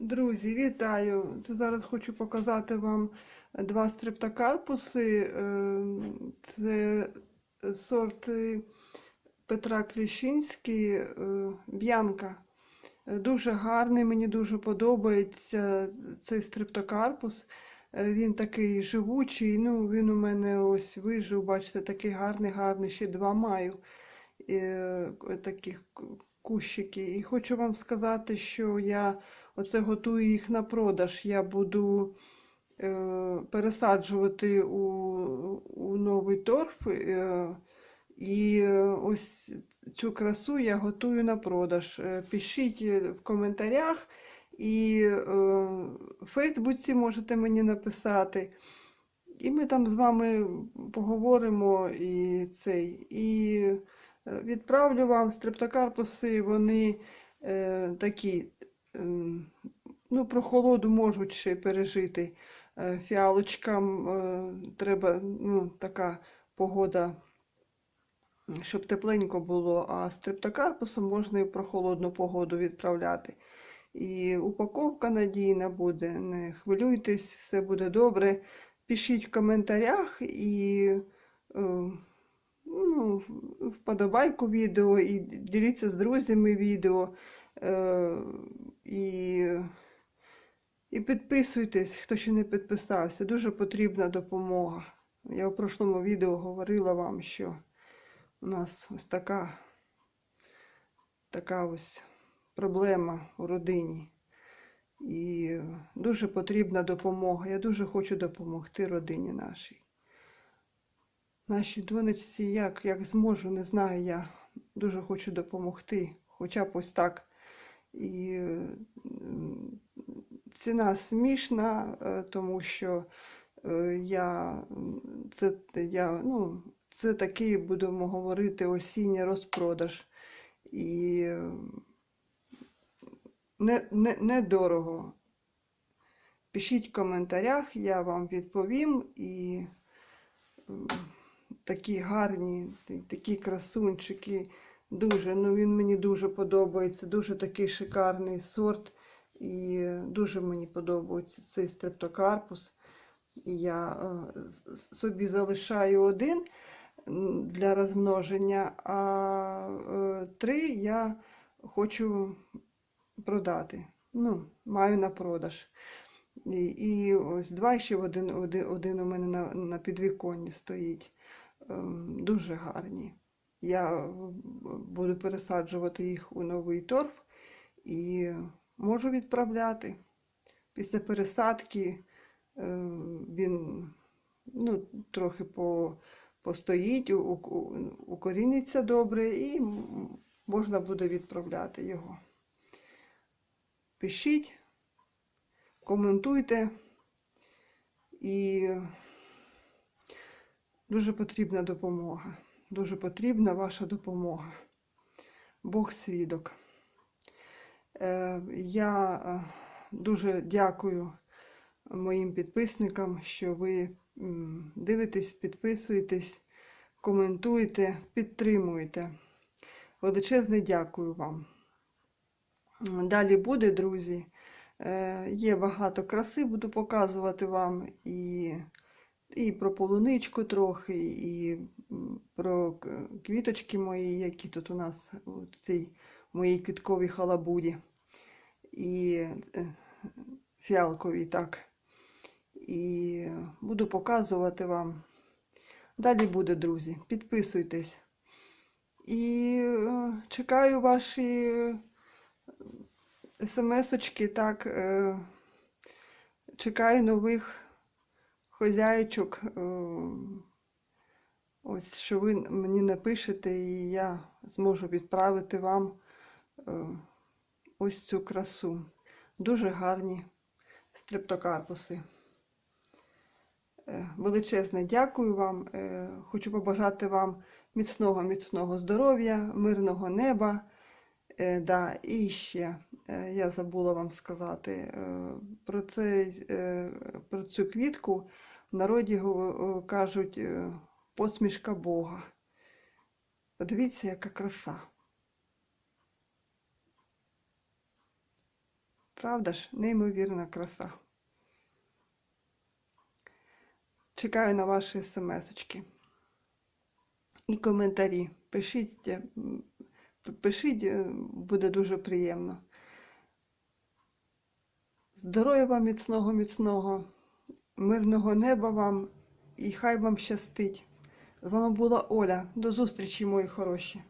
Друзі, вітаю! Зараз хочу показати вам два стрептокарпуси. Е, Це сорти Петра Кліщинський, е, Б'янка. Е, Дуже гарний, мені дуже подобається цей стрептокарпус. Е, Він такий живучий. Ну, він у мене ось вижив, бачите, такий гарний, гарний, ще два маю таких кущики. І хочу вам сказати, що я оце готую їх на продаж. Я буду е, пересаджувати у, у новий торф. Е, і е, ось цю красу я готую на продаж. Е, Пишіть в коментарях і е, в Фейсбуці можете мені написати. І ми там з вами поговоримо і цей. І е, відправлю вам стрептокарпуси, вони е, такі, ну, прохолоду можуть ще пережити. Е, фіалочкам е, треба ну, така погода, щоб тепленько було, а стрептокарпусом можна і в прохолодну погоду відправляти. І упаковка надійна буде, не хвилюйтесь, все буде добре. Пишіть в коментарях і е, ну, вподобайку відео, і діліться з друзями відео. І, і підписуйтесь, хто ще не підписався. Дуже потрібна допомога. Я в прошлому відео говорила вам, що у нас ось така, така ось проблема у родині. І дуже потрібна допомога. Я дуже хочу допомогти родині нашій. Нашій донечці, як, як зможу, не знаю, я дуже хочу допомогти, хоча б ось так. І ціна смішна, е, тому що е, я, це, я, ну, це такий, будемо говорити, осінній розпродаж. І не, не, недорого. Пишіть в коментарях, я вам відповім. І такі гарні, такі красунчики. Дуже, ну він мені дуже подобається, дуже такий шикарний сорт. І дуже мені подобається цей стрептокарпус. Я е, собі залишаю один для розмноження, а е, три я хочу продати. Ну, маю на продаж. І, і ось два ще один, один, один у мене на, на підвіконні стоїть. Ем, дуже гарні. Я буду пересаджувати їх у новий торф і можу відправляти. Після пересадки е, він ну, трохи по, постоїть, укоріниться добре і можна буде відправляти його. Пишіть, коментуйте і дуже потрібна допомога. Дуже потрібна ваша допомога. Бог свідок. Е, Я е, дуже дякую моїм підписникам, що ви дивитесь, підписуєтесь, коментуєте, підтримуєте. Величезне дякую вам. Далі буде, друзі. Е, Є багато краси, буду показувати вам і, і про полуничку трохи, і про квіточки мої, які тут у нас у цій моїй квітковій халабуді. І е, фіалковій, так. І буду показувати вам. Далі буде, друзі. Підписуйтесь. І е, чекаю ваші смс-очки, так. е, Чекаю нових хозяйчок. е, Ось що ви мені напишете, і я зможу відправити вам е, ось цю красу. Дуже гарні стрептокарпуси. Е, Величезне дякую вам. Е, Хочу побажати вам міцного, міцного здоров'я, мирного неба. Е, да, і ще я забула вам сказати е, про, цей, е, про цю квітку. В народі е, кажуть е, посмішка Бога. Подивіться, яка краса. Правда ж, неймовірна краса. Чекаю на ваші смс-очки і коментарі. Пишіть, е, пишіть, е, буде дуже приємно. Здоров'я вам міцного, міцного, мирного неба вам і хай вам щастить. З вами була Оля. До зустрічі, мої хороші.